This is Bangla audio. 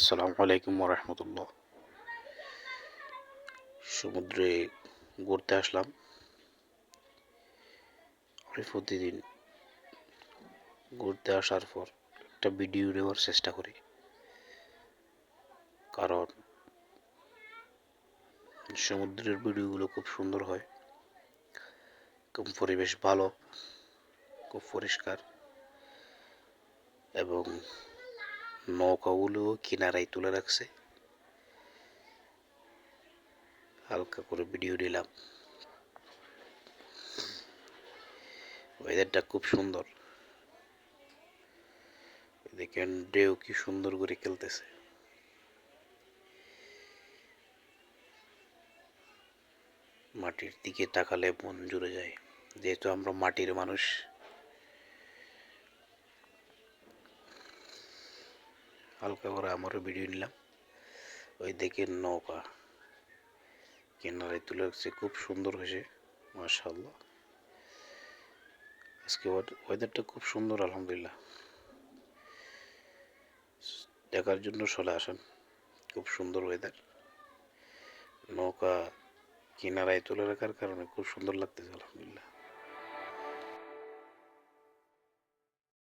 আসসালামু আলাইকুম রহমতুল্লাহ সমুদ্রে ঘুরতে আসলাম। প্রতিদিন ঘুরতে আসার পর একটা ভিডিও নেওয়ার চেষ্টা করি। কারণ সমুদ্রের ভিডিওগুলো খুব সুন্দর হয়। খুব পরিবেশ ভালো, খুব পরিষ্কার এবং নৌকাগুলো কিনারায় তুলে রাখছে হালকা করে ভিডিও নিলাম ওয়েদারটা খুব সুন্দর। দেখেন, ঢেউ কি সুন্দর করে খেলতেছে। মাটির দিকে তাকালে মন জুড়ে যায়। যেহেতু আমরা মাটির মানুষ হালকা করে আমারও ভিডিও নিলাম। ওই দেখে নৌকা। কিনারে তুলে রাখছে, খুব সুন্দর হয়েছে মাশাল্লাহ আজকে ওয়েদারটা খুব সুন্দর, আলহামদুলিল্লাহ। দেখার জন্য চলে আসেন, খুব সুন্দর ওয়েদার নৌকা কিনারায় তুলে রাখার কারণে খুব সুন্দর লাগতেছে, আলহামদুলিল্লাহ।